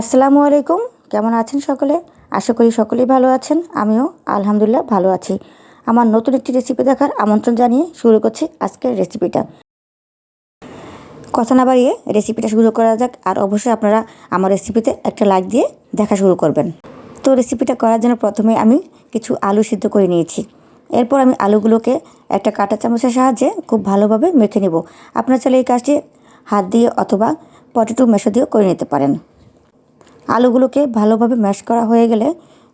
আসসালামু আলাইকুম। কেমন আছেন সকলে? আশা করি সকলেই ভালো আছেন। আমিও আলহামদুলিল্লাহ ভালো আছি। আমার নতুন একটি রেসিপি দেখার আমন্ত্রণ জানিয়ে শুরু করছি আজকের রেসিপিটা কথা না বাড়িয়ে রেসিপিটা শুরু করা যাক আর অবশ্যই আপনারা আমার রেসিপিতে একটা লাইক দিয়ে দেখা শুরু করবেন। তো রেসিপিটা করার জন্য প্রথমে আমি কিছু আলু সিদ্ধ করে নিয়েছি। এরপর আমি আলুগুলোকে একটা কাঁটা চামচের সাহায্যে খুব ভালোভাবে মেখে নেব। আপনারা চাইলে এই কাজটি হাত দিয়ে অথবা পটেটো মেশো দিয়েও করে নিতে পারেন। আলুগুলোকে ভালোভাবে ম্যাশ করা হয়ে গেলে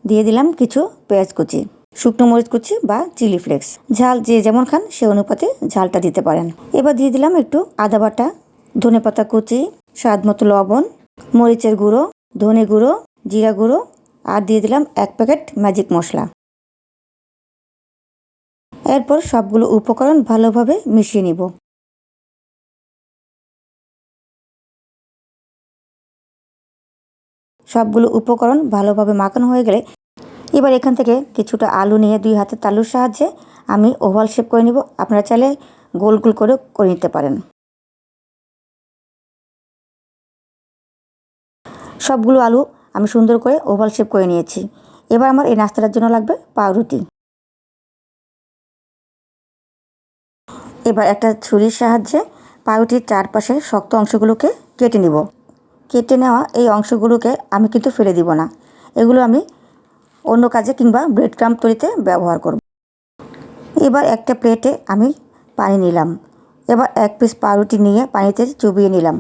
দিয়ে দিলাম কিছু পেঁয়াজ কুচি, শুকনো মরিচ কুচি বা চিলি ফ্লেক্স। ঝাল যে যেমন খান সে অনুপাতে ঝালটা দিতে পারেন। এবার দিয়ে দিলাম একটু আদা বাটা, ধনে পাতা কুচি, স্বাদ মতো লবণ, মরিচের গুঁড়ো, ধনে গুঁড়ো, জিরা গুঁড়ো আর দিয়ে দিলাম এক প্যাকেট ম্যাজিক মশলা। এরপর সবগুলো উপকরণ ভালোভাবে মিশিয়ে নিব। সবগুলো উপকরণ ভালোভাবে মাখানো হয়ে গেলে এবার এখান থেকে কিছুটা আলু নিয়ে দুই হাতে তালুর সাহায্যে আমি ওভাল শেপ করে নিব। আপনারা চাইলে গোল গোল করে করে নিতে পারেন। সবগুলো আলু আমি সুন্দর করে ওভাল শেপ করে নিয়েছি। এবার আমার এই নাস্তাটার জন্য লাগবে পাউরুটি। এবার একটা ছুরির সাহায্যে পাউরুটির চারপাশের শক্ত অংশগুলোকে কেটে নিব। কেটে নেওয়া এই অংশগুলোকে আমি কিন্তু ফেলে দিব না। এগুলো আমি অন্য কাজে কিংবা ব্রেড ক্রাম তৈরিতে ব্যবহার করব। এবার একটা প্লেটে আমি পানি নিলাম। এবার এক পিস পাউরুটি নিয়ে পানিতে চুবিয়ে নিলাম।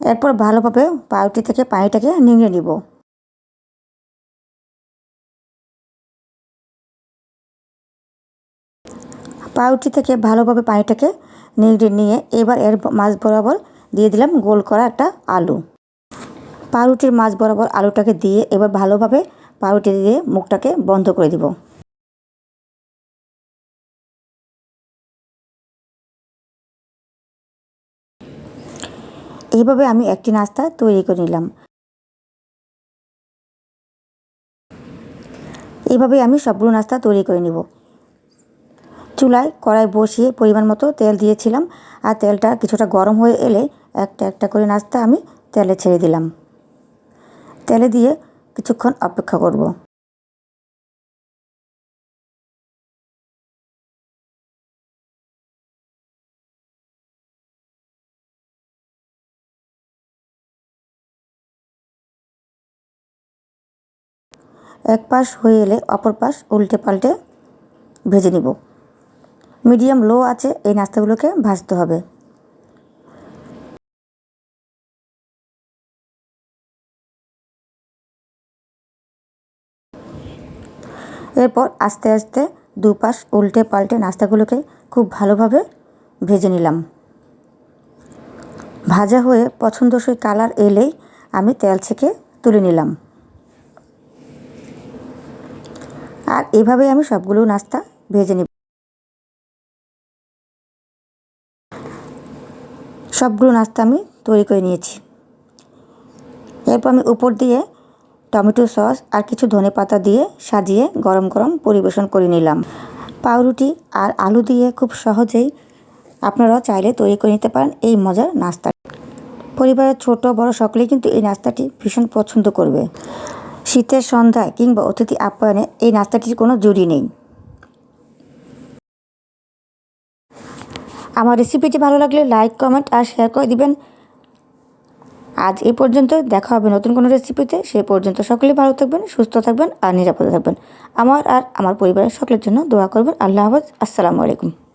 এরপর ভালোভাবে পাউরুটি থেকে পানিটাকে নিংড়ে নিব। পাউরুটি থেকে ভালোভাবে পানিটাকে নিংড়ে নিয়ে এবার এর মাছ বরাবর দিয়ে দিলাম গোল করা একটা আলু। পাউরুটির মাছ বরাবর আলুটাকে দিয়ে এবার ভালোভাবে পাউরুটি দিয়ে মুখটাকে বন্ধ করে দিব। এইভাবে আমি একটি নাস্তা তৈরি করে নিলাম। এইভাবে আমি সবগুলো নাস্তা তৈরি করে নিব। চুলায় কড়াই বসিয়ে পরিমাণ মতো তেল দিয়েছিলাম। আর তেলটা কিছুটা গরম হয়ে এলে একটা একটা করে নাস্তা আমি তেলে ছেড়ে দিলাম। তেলে দিয়ে কিছুক্ষণ অপেক্ষা করব। এক পাশ হয়ে এলে অপর পাশ উল্টে পাল্টে ভেজে নিব। মিডিয়াম লো আছে, এই নাস্তাগুলোকে ভাজতে হবে। এরপর আস্তে আস্তে দুপাশ উল্টে পাল্টে নাস্তাগুলোকে খুব ভালোভাবে ভেজে নিলাম। ভাজা হয়ে পছন্দসই কালার এলেই আমি তেল ছেঁকে তুলে নিলাম। আর এভাবেই আমি সবগুলো নাস্তা ভেজে নিব। সবগুলো নাস্তা আমি তৈরি করে নিয়েছি। এরপর আমি উপর দিয়ে টমেটো সস আর কিছু ধনে পাতা দিয়ে সাজিয়ে গরম গরম পরিবেশন করে নিলাম। পাউরুটি আর আলু দিয়ে খুব সহজেই আপনারাও চাইলে তৈরি করে নিতে পারেন এই মজার নাস্তা। পরিবারের ছোট বড় সকলেই কিন্তু এই নাস্তাটি ভীষণ পছন্দ করবে। শীতের সন্ধ্যায় কিংবা অতিথি আপ্যায়নে এই নাস্তাটির কোনো জুড়ি নেই। আমার রেসিপিটি ভালো লাগলে লাইক কমেন্ট আর শেয়ার করে দিবেন। আজ এই পর্যন্ত, দেখা হবে নতুন কোনো রেসিপিতে সে পর্যন্ত সকলে ভালো থাকবেন, সুস্থ থাকবেন আর নিরাপদে থাকবেন। আমার আর আমার পরিবারের সকলের জন্য দোয়া করবেন। আল্লাহ হাফজ। আসসালামু আলাইকুম।